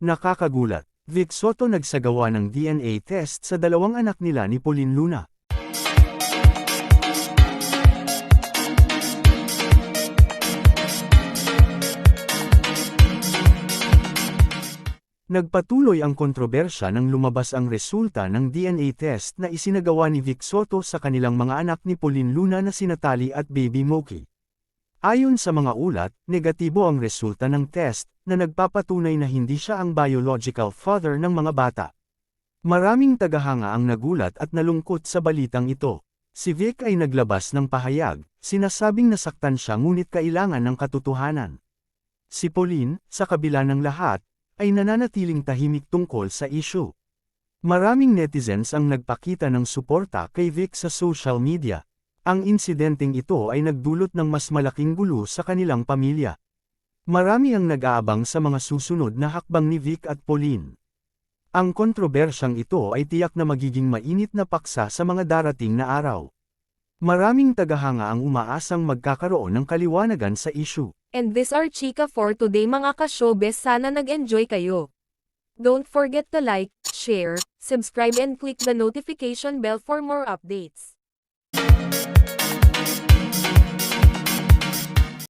Nakakagulat, Vic Soto nagsagawa ng DNA test sa dalawang anak nila ni Pauline Luna. Nagpatuloy ang kontrobersya nang lumabas ang resulta ng DNA test na isinagawa ni Vic Soto sa kanilang mga anak ni Pauline Luna na sina Tali at Baby Moki. Ayon sa mga ulat, negatibo ang resulta ng test na nagpapatunay na hindi siya ang biological father ng mga bata. Maraming tagahanga ang nagulat at nalungkot sa balitang ito. Si Vic ay naglabas ng pahayag, sinasabing nasaktan siya ngunit kailangan ng katotohanan. Si Pauline, sa kabila ng lahat, ay nananatiling tahimik tungkol sa issue. Maraming netizens ang nagpakita ng suporta kay Vic sa social media. Ang insidenteng ito ay nagdulot ng mas malaking gulo sa kanilang pamilya. Marami ang nag-aabang sa mga susunod na hakbang ni Vic at Pauline. Ang kontrobersyang ito ay tiyak na magiging mainit na paksa sa mga darating na araw. Maraming tagahanga ang umaasang magkakaroon ng kaliwanagan sa issue. And this are Chika for today mga ka-showbiz sana nag-enjoy kayo. Don't forget to like, share, subscribe and click the notification bell for more updates.